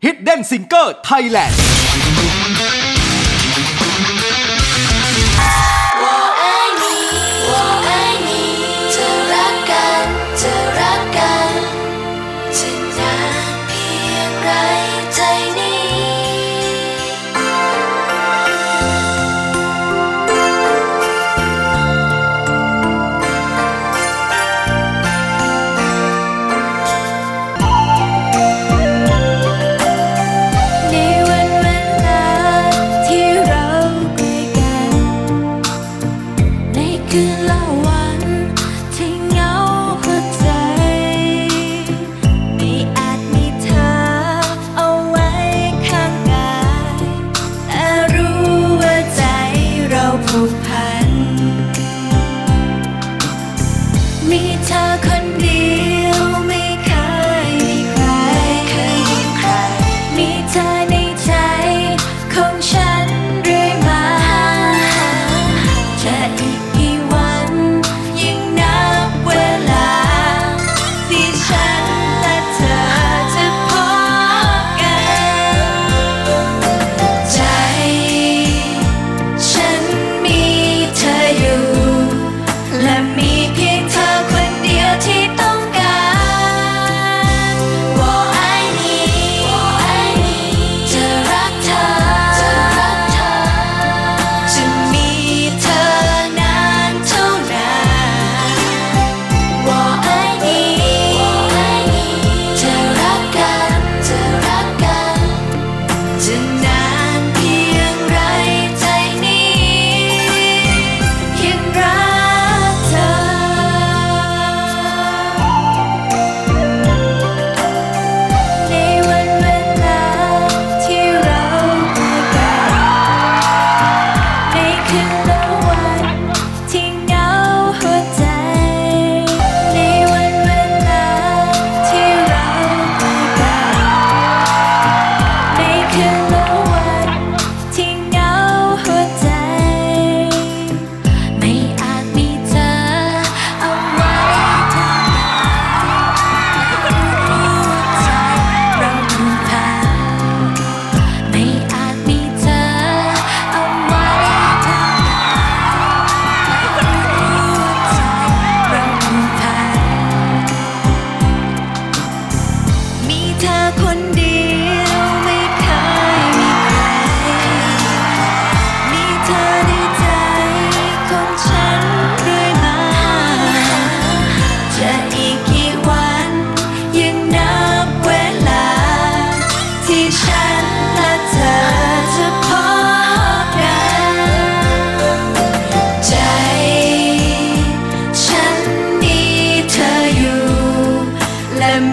Hidden Singer Thailand มีเธอคนเดีย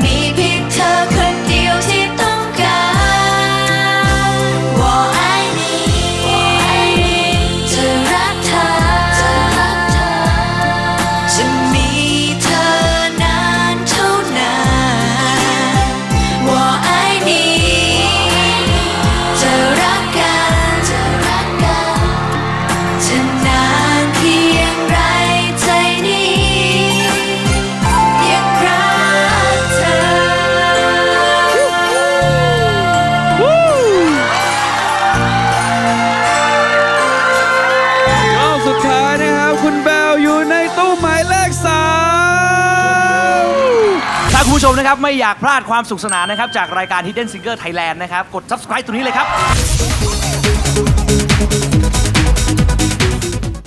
me. ผู้ชมนะครับ ไม่อยากพลาดความสุขสนานนะครับ จากรายการ Hidden Singer Thailand นะครับ กด subscribe ตรงนี้เลยครับ